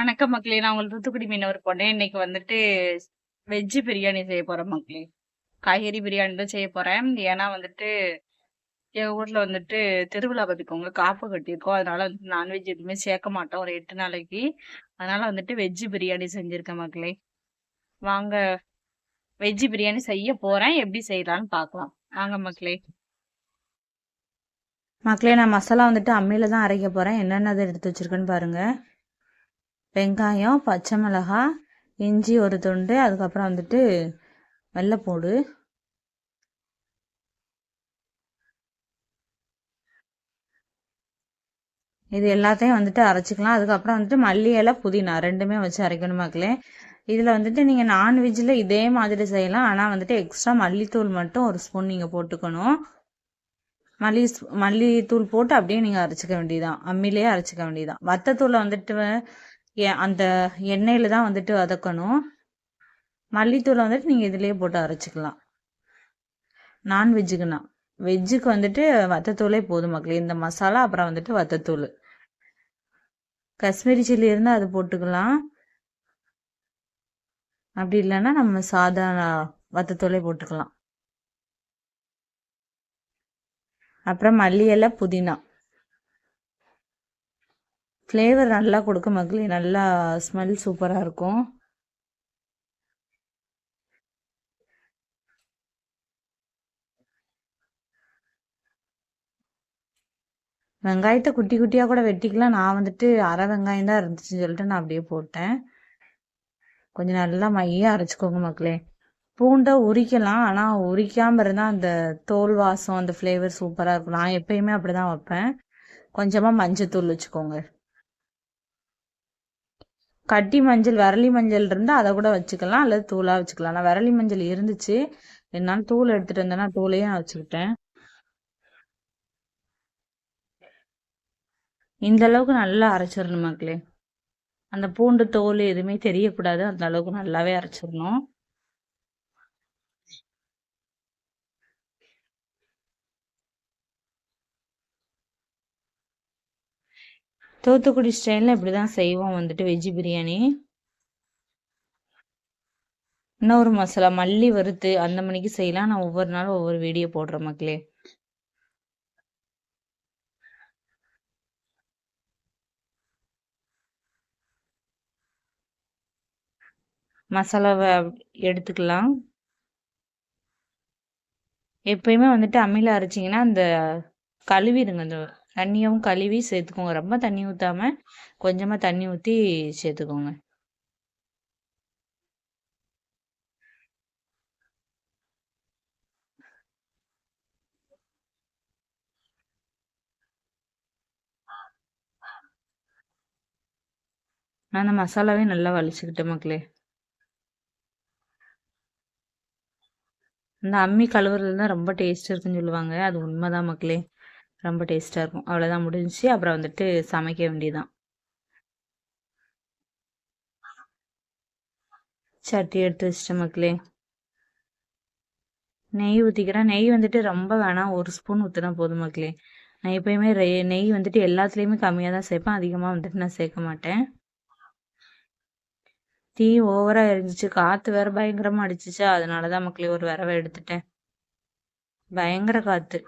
வணக்கம் மக்களே! நான் உங்கள் தூத்துக்குடி மீனவர் போனேன் இன்னைக்கு வந்துட்டு வெஜ்ஜு பிரியாணி செய்ய போறேன் மக்களே. காய்கறி பிரியாணி தான் செய்ய போறேன். ஏன்னா வந்துட்டு எங்க ஊர்ல வந்துட்டு திருவிழா பார்த்துக்கோங்க. காப்பு கட்டியிருக்கோம். அதனால வந்து நான்வெஜ் எதுவுமே சேர்க்க மாட்டோம். ஒரு எட்டு நாளைக்கு. அதனால வந்துட்டு வெஜ்ஜு பிரியாணி செஞ்சிருக்கேன் மக்களே. வாங்க வெஜ்ஜு பிரியாணி செய்ய போறேன். எப்படி செய்யலான்னு பார்க்கலாம். வாங்க மக்களே! மக்களே நான் மசாலா வந்துட்டு அம்மியில தான் அரைக்க போறேன். என்னென்னது எடுத்து வச்சிருக்கேன்னு பாருங்க. வெங்காயம், பச்சை மிளகாய், இஞ்சி ஒரு துண்டு, அதுக்கப்புறம் வந்துட்டு வெள்ளைப்பூடு. இது எல்லாத்தையும் வந்துட்டு அரைச்சிக்கலாம். அதுக்கப்புறம் வந்துட்டு மல்லி இலை, புதினா ரெண்டுமே வச்சு அரைக்கணும் மக்களே. இதில் வந்துட்டு நீங்கள் நான்வெஜ்ஜில் இதே மாதிரி செய்யலாம். ஆனால் வந்துட்டு எக்ஸ்ட்ரா மல்லித்தூள் மட்டும் ஒரு ஸ்பூன் நீங்கள் போட்டுக்கணும். மல்லி மல்லித்தூள் போட்டு அப்படியே நீங்கள் அரைச்சிக்க வேண்டியதான் அம்மிலேயே அரைச்சிக்க வேண்டியதான் வத்தத்தூளை வந்துட்டு அந்த எண்ணெயில் தான் வந்துட்டு வதக்கணும். மல்லித்தூளை வந்துட்டு நீங்கள் இதுலேயே போட்டு அரைச்சிக்கலாம். நான்வெஜ்ஜுக்குன்னா வெஜ்ஜுக்கு வந்துட்டு வத்தத்தூளே போதும் மக்களே. இந்த மசாலா அப்புறம் வந்துட்டு வத்தத்தூள். காஷ்மீரி சில்லி இருந்தால் அது போட்டுக்கலாம். அப்படி இல்லைன்னா நம்ம சாதா வத்தத்தூளே போட்டுக்கலாம். அப்புறம் மல்லி இலை புதினா. ஃப்ளேவர் நல்லா கொடுக்கும் மக்களே நல்லா ஸ்மெல் சூப்பராக இருக்கும். வெங்காயத்தை குட்டி குட்டியாக கூட வெட்டிக்கலாம். நான் வந்துட்டு அரை வெங்காயம் தான் இருந்துச்சுன்னு சொல்லிட்டு நான் அப்படியே போட்டேன். கொஞ்சம் நல்லா மையாக அரைச்சிக்கோங்க மக்களே பூண்டை உரிக்கலாம். ஆனால் உரிக்காமல் இருந்தால் அந்த தோல் வாசம் அந்த ஃப்ளேவர் சூப்பராக இருக்கும். நான் எப்பயுமே அப்படி தான் வைப்பேன். கொஞ்சமாக மஞ்சத்தூள் வச்சுக்கோங்க. கட்டி மஞ்சள் விரலி மஞ்சள் இருந்தால் அதை கூட வச்சுக்கலாம். அல்லது தூளாக வச்சுக்கலாம். நான் விரலி மஞ்சள் இருந்துச்சு. என்னால் தூள் எடுத்துகிட்டு வந்தேன்னா தூளையும் வச்சுக்கிட்டேன். இந்த அளவுக்கு நல்லா அரைச்சிடணும் மக்களே. அந்த பூண்டு தோல் எதுவுமே தெரியக்கூடாது. அந்த அளவுக்கு நல்லாவே அரைச்சிடணும். தூத்துக்குடி ஸ்டைலில் இப்படி தான் செய்வோம் வந்துட்டு வெஜ்ஜி பிரியாணி. இன்னொரு மசாலா மல்லி வறுத்து அந்த மணிக்கு செய்யலாம். நான் ஒவ்வொரு நாளும் ஒவ்வொரு வீடியோ போடுறேன் மக்களே. மசாலாவை எடுத்துக்கலாம். எப்பயுமே வந்துட்டு அம்மியில் அரைச்சிங்கன்னா அந்த கழுவிடுங்க அந்த தண்ணியும் கழுவி சேர்த்துக்கோங்க. ரொம்ப தண்ணி ஊற்றாம கொஞ்சமாக தண்ணி ஊற்றி சேர்த்துக்கோங்க. நான் அந்த மசாலாவே நல்லா வலிச்சுக்கிட்டேன் மக்களே. இந்த அம்மி கழுவுறதுல தான் ரொம்ப டேஸ்ட் இருக்குன்னு சொல்லுவாங்க. அது உண்மைதான் மக்களே. ரொம்ப டேஸ்ட்டாக இருக்கும். அவ்வளோதான் முடிஞ்சிச்சு. அப்புறம் வந்துட்டு சமைக்க வேண்டியதான் சட்டி எடுத்து வச்சிட்டேன் மக்களே. நெய் ஊற்றிக்கிறேன் நெய் வந்துட்டு ரொம்ப வேணாம். ஒரு ஸ்பூன் ஊற்றினா போதும் மக்களே. நான் எப்பயுமே நெய் வந்துட்டு எல்லாத்துலேயுமே கம்மியாக தான் சேர்ப்பேன். அதிகமாக வந்துட்டு நான் சேர்க்க மாட்டேன். தீ ஓவராக இருந்துச்சு காற்று வேற பயங்கரமாக அடிச்சிச்சா. அதனால தான் மக்களே ஒரு விரவை எடுத்துட்டேன். பயங்கர காற்று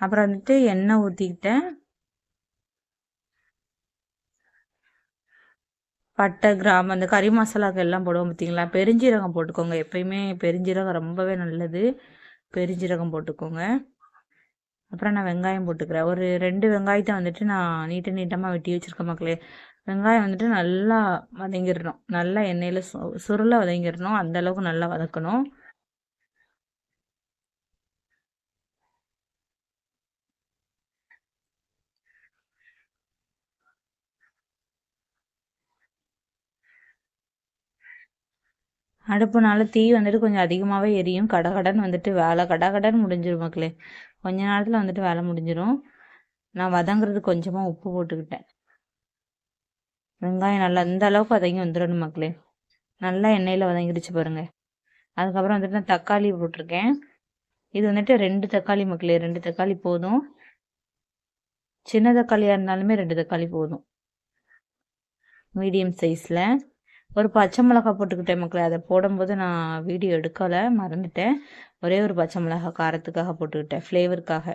அப்புறம் வந்துட்டு எண்ணெய் ஊற்றிக்கிட்டேன் பட்டை கிராம் அந்த கறி மசாலாக்கு எல்லாம் போடுவோம் பார்த்தீங்களா பெருஞ்சீரகம் போட்டுக்கோங்க. எப்பயுமே பெருஞ்சீரகம் ரொம்பவே நல்லது. பெருஞ்சீரகம் போட்டுக்கோங்க. அப்புறம் நான் வெங்காயம் போட்டுக்கிறேன். ஒரு ரெண்டு வெங்காயத்தை வந்துட்டு நான் நீட்ட நீட்டமாக வெட்டி வச்சுருக்கேன் மக்களே. வெங்காயம் வந்துட்டு நல்லா வதங்கிடணும் நல்லா எண்ணெயில் சு சுருளை வதங்கிடணும் அந்தளவுக்கு நல்லா வதக்கணும். அடுப்புனால தீ வந்துட்டு கொஞ்சம் அதிகமாகவே எரியும். கடகடன் வந்துட்டு வேலை கடகடன் முடிஞ்சிடும் மக்களே. கொஞ்ச நேரத்தில் வந்துட்டு வேலை முடிஞ்சிடும் நான் வதங்குறது கொஞ்சமாக உப்பு போட்டுக்கிட்டேன். வெங்காயம் நல்லா இந்த அளவுக்கு வதங்கி வந்துடணும் மக்களே. நல்லா எண்ணெயில் வதங்கிடுச்சு பாருங்கள் அதுக்கப்புறம் வந்துட்டு நான் தக்காளி போட்டிருக்கேன். இது வந்துட்டு ரெண்டு தக்காளி மக்களே ரெண்டு தக்காளி போதும். சின்ன தக்காளியாக இருந்தாலுமே ரெண்டு தக்காளி போதும். மீடியம் சைஸில். ஒரு பச்சை மிளகா போட்டுக்கிட்டேன் மக்களே. அதை போடும்போது நான் வீடியோ எடுக்கலை மறந்துட்டேன். ஒரே ஒரு பச்சை மிளகா காரத்துக்காக போட்டுக்கிட்டேன் ஃப்ளேவருக்காக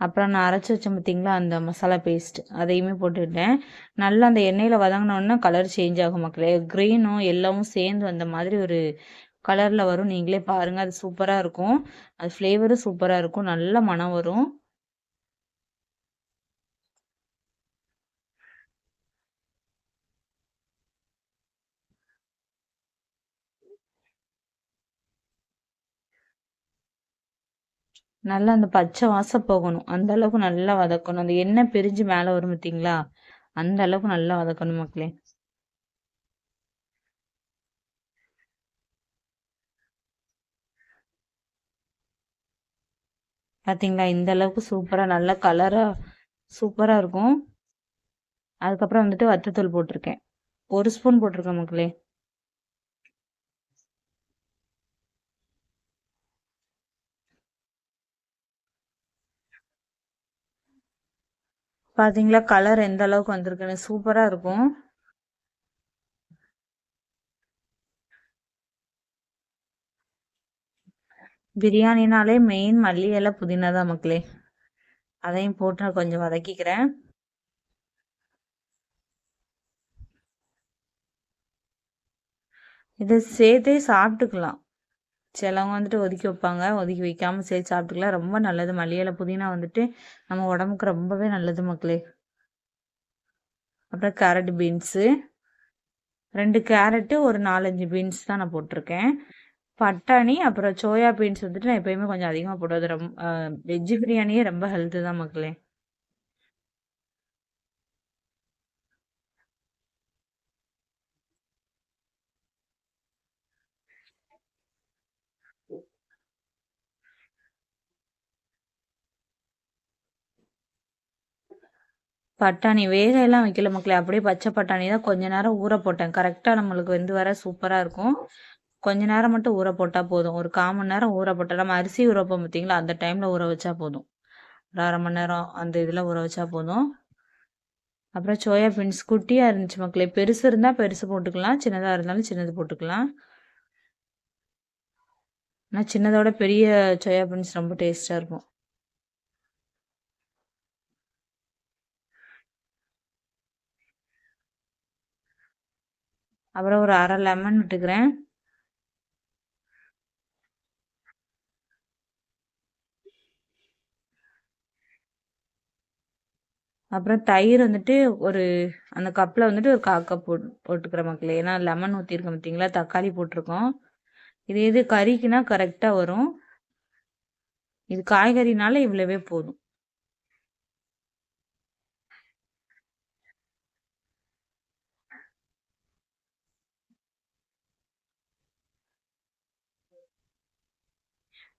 அப்புறம் நான் அரைச்சி வச்சேன் பார்த்தீங்களா அந்த மசாலா பேஸ்ட் அதையுமே போட்டுக்கிட்டேன். நல்லா அந்த எண்ணெயில் வதங்கினோன்னா கலர் சேஞ்ச் ஆகும் மக்களே. க்ரீனும் எல்லாமும் சேர்ந்து அந்த மாதிரி ஒரு கலரில் வரும். நீங்களே பாருங்கள் அது சூப்பராக இருக்கும். அது ஃப்ளேவரும் சூப்பராக இருக்கும். நல்ல மனம் வரும். நல்லா அந்த பச்சை வாசம் போகணும். அந்த அளவுக்கு நல்லா வதக்கணும். அந்த எண்ணெய் பிரிஞ்சு மேலே வரும் பார்த்தீங்களா அந்த அளவுக்கு நல்லா வதக்கணும் மக்களே. பார்த்தீங்களா இந்த அளவுக்கு சூப்பராக நல்ல கலராக சூப்பராக இருக்கும். அதுக்கப்புறம் வந்துட்டு வத்தத்தூள் போட்டிருக்கேன். ஒரு ஸ்பூன் போட்டிருக்கேன் மக்களே. பாத்தீங்களா? கலர் எந்த அளவுக்கு வந்திருக்குன்னு சூப்பரா இருக்கும். பிரியாணினாலே மெயின் மல்லி இலை புதினா தான் மக்களே. அதையும் போட்டு நான் கொஞ்சம் வதக்கிக்கிறேன். இதை சேர்த்தே சாப்பிட்டுக்கலாம். சிலவங்க வந்துட்டு ஒதுக்கி வைப்பாங்க. ஒதுக்கி வைக்காமல் சேர்த்து சாப்பிட்டுக்கலாம் ரொம்ப நல்லது. மளிகையில் புதினா வந்துட்டு நம்ம உடம்புக்கு ரொம்பவே நல்லது மக்களே. அப்புறம் கேரட் பீன்ஸு ரெண்டு கேரட்டு ஒரு நாலஞ்சு பீன்ஸ் தான் நான் போட்டிருக்கேன். பட்டாணி அப்புறம் சோயா பீன்ஸ் வந்துட்டு நான் எப்பயுமே கொஞ்சம் அதிகமாக போடுவது ரொம்ப வெஜ்ஜு பிரியாணியே ரொம்ப ஹெல்த்து தான் மக்களே. பட்டாணி வேக எல்லாம் வைக்கல மக்களே. அப்படியே பச்சை பட்டாணி தான் கொஞ்ச நேரம் ஊற போட்டேன். கரெக்டாக நம்மளுக்கு வந்து வர சூப்பராக இருக்கும். கொஞ்ச நேரம் மட்டும் ஊற போட்டால் போதும். ஒரு கால் மணி நேரம் ஊற போட்டால் நம்ம அரிசி ஊறப்போம் பார்த்தீங்களா? அந்த டைமில் ஊற வச்சா போதும். ஒரு அரை மணி நேரம் அந்த இதில் ஊற வச்சா போதும். அப்புறம் சோயா பீன்ஸ் குட்டியாக இருந்துச்சு மக்களே. பெருசு இருந்தால் பெருசு போட்டுக்கலாம். சின்னதாக இருந்தாலும் சின்னது போட்டுக்கலாம். ஆனால் சின்னதோட பெரிய சோயா பீன்ஸ் ரொம்ப டேஸ்ட்டாக இருக்கும். அப்புறம் ஒரு அரை லெமன் விட்டுக்கிறேன். அப்புறம் தயிர் வந்துட்டு ஒரு அந்த கப்பில் வந்துட்டு ஒரு காக்கா போட் போட்டுக்கிற மக்களே. ஏன்னா லெமன் ஊற்றிருக்கோம் பார்த்தீங்களா? தக்காளி போட்டிருக்கோம். இது எது கறிக்குன்னா கரெக்டாக வரும். இது காய்கறினால இவ்வளவே போதும்.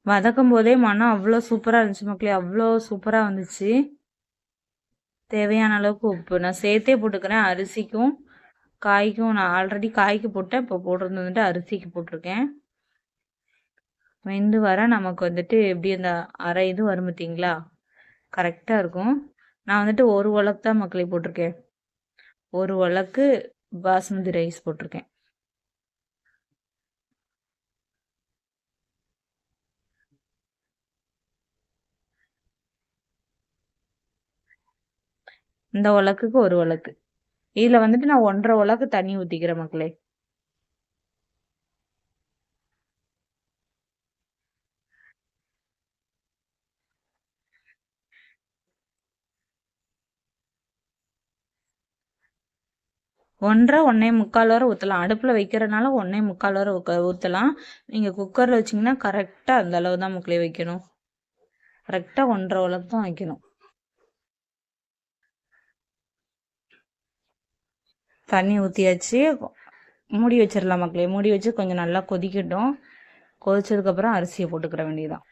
வதக்கும் போதே மனம் அவ்வளோ சூப்பராக இருந்துச்சு மக்களே அவ்வளோ சூப்பராக வந்துச்சு. தேவையான அளவுக்கு உப்பு. நான் சேர்த்தே போட்டுக்கிறேன் அரிசிக்கும் காய்க்கும். நான் ஆல்ரெடி காய்க்கு போட்டேன் இப்போ போடுறது வந்துட்டு அரிசிக்கு போட்டிருக்கேன். வெந்து வர நமக்கு வந்துட்டு எப்படி அந்த அரை இது வரும் பார்த்தீங்களா? கரெக்டாக இருக்கும். நான் வந்துட்டு ஒரு உலக்கு தான் மக்களை போட்டிருக்கேன். ஒரு உலக்கு பாஸ்மதி ரைஸ் போட்டிருக்கேன். இந்த உலக்குக்கு ஒரு உலக்கு இதில் வந்துட்டு நான் ஒன்றரை உலக்கு தண்ணி ஊற்றிக்கிறேன் மக்களே. ஒன்றரை ஒன்றே முக்கால் வரை ஊற்றலாம் அடுப்பில் வைக்கிறனால ஒன்றே முக்கால் வரை ஊற்றலாம் நீங்கள் குக்கரில் வச்சிங்கன்னா கரெக்டாக அந்த அளவு தான் முக்கிலே வைக்கணும் கரெக்டாக ஒன்றரை உலக்கு தான் வைக்கணும். தண்ணி ஊற்றியாச்சு மூடி வச்சிடலாம் மக்களே. மூடி வச்சு கொஞ்சம் நல்லா கொதிக்கட்டும். கொதிச்சதுக்கப்புறம் அரிசியை போட்டுக்கிற வேண்டியதான்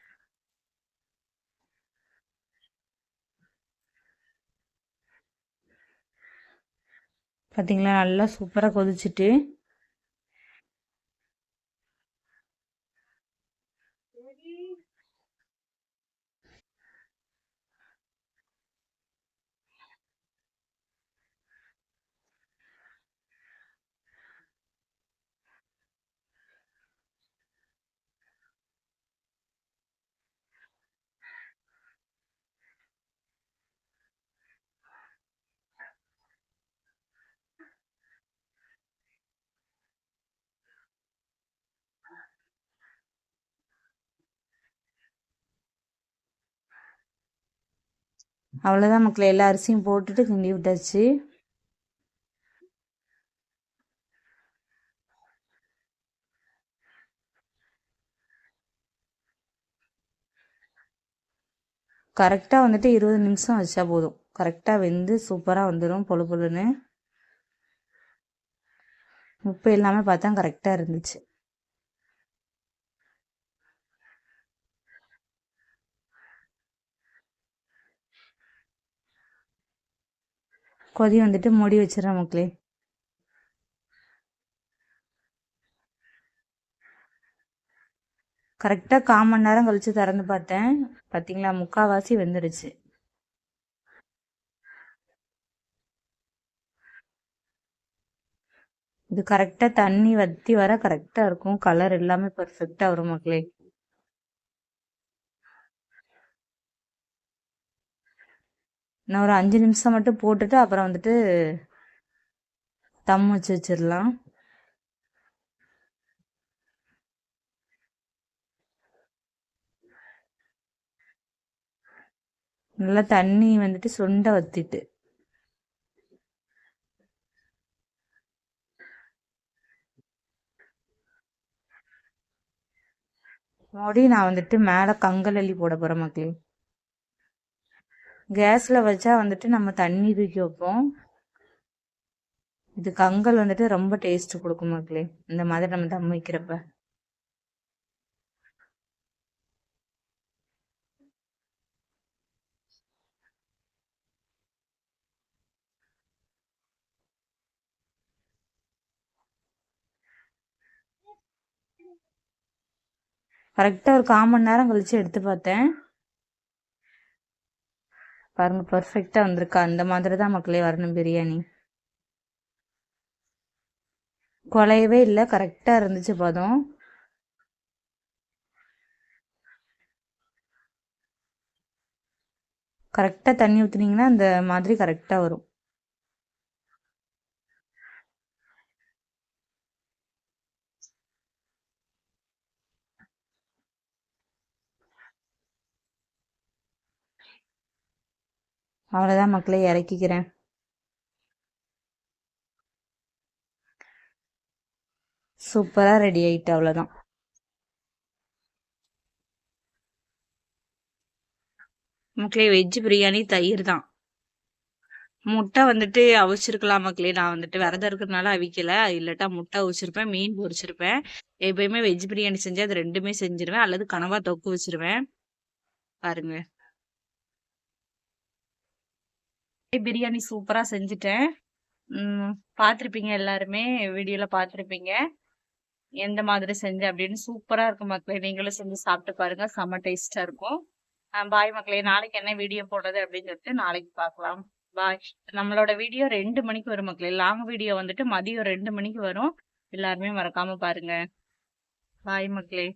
பார்த்தீங்களா நல்லா சூப்பராக கொதிச்சுட்டு அவ்வளோதான் மக்கள் எல்லா அரிசியும் போட்டுட்டு கிண்டி விட்டாச்சு. கரெக்டாக வந்துட்டு இருபது நிமிஷம் வச்சா போதும். கரெக்டாக வெந்து சூப்பராக வந்துடும் பொழு பொழுன்னு. உப்பு எல்லாமே பார்த்தா கரெக்டாக இருந்துச்சு. கொதி வந்துட்டு மூடி வச்சிடறேன் மக்களே. கரெக்டாக கால் மணி நேரம் கழித்து திறந்து பார்த்தேன். பார்த்தீங்களா முக்காவாசி வெந்துடுச்சு. இது கரெக்டாக தண்ணி வத்தி வர கரெக்டாக இருக்கும். கலர் எல்லாமே பர்ஃபெக்டாக வரும் மக்களே. நான் ஒரு அஞ்சு நிமிஷம் மட்டும் போட்டுட்டு அப்புறம் வந்துட்டு தம் வச்சு வச்சிடலாம். நல்லா தண்ணி வந்துட்டு சுண்டை வத்திட்டு. மறுபடியும் நான் வந்துட்டு மேலே கங்கல் அள்ளி போட போகிறேன் மக்களே. கேஸில் வச்சா வந்துட்டு நம்ம தண்ணி தூக்கி வைப்போம். இது கங்கல் வந்துட்டு ரொம்ப டேஸ்ட் கொடுக்கும் மக்களே. இந்த மாதிரி நம்ம தம் வைக்கிறப்ப. கரெக்டாக ஒரு கால் மணி நேரம் கழித்து எடுத்து பார்த்தேன். பாருங்க பர்ஃபெக்டாக வந்திருக்கா. அந்த மாதிரி தான் மக்களே வரணும் பிரியாணி. குலையவே இல்லை கரெக்டாக இருந்துச்சு பதம். கரெக்டாக தண்ணி ஊற்றுனீங்கன்னா அந்த மாதிரி கரெக்டாக வரும். அவ்வளோதான் மக்களை இறக்கிக்கிறேன். சூப்பராக ரெடி ஆகிட்டு அவ்வளோதான் மக்களே வெஜ் பிரியாணி தயிர் தான். முட்டை வந்துட்டு அவிச்சிருக்கலாம் மக்களே. நான் வந்துட்டு விரதம் இருக்கிறதுனால அவிக்கல. இல்லாட்டா முட்டை அவிச்சிருப்பேன் மீன் பொரிச்சிருப்பேன். எப்பயுமே வெஜ் பிரியாணி செஞ்சு அது ரெண்டுமே செஞ்சிருவேன். அல்லது கனவா தொக்கு வச்சிருவேன். பாருங்க. பிரியாணி சூப்பராக செஞ்சுட்டேன். பார்த்துருப்பீங்க எல்லாருமே வீடியோவில் பார்த்துருப்பீங்க. எந்த மாதிரி செஞ்சேன் அப்படின்னு சூப்பராக இருக்கும் மக்களே. நீங்களும் செஞ்சு சாப்பிட்டு பாருங்க. செம்ம டேஸ்ட்டாக இருக்கும். பாய் மக்களே. நாளைக்கு என்ன வீடியோ போடுறது அப்படின்னு சொல்லிட்டு நாளைக்கு பார்க்கலாம். பாய் நம்மளோட வீடியோ ரெண்டு மணிக்கு வரும் மக்களே. லாங் வீடியோ வந்துட்டு மதியம் ரெண்டு மணிக்கு வரும். எல்லாருமே மறக்காம பாருங்க. பாய் மக்களே.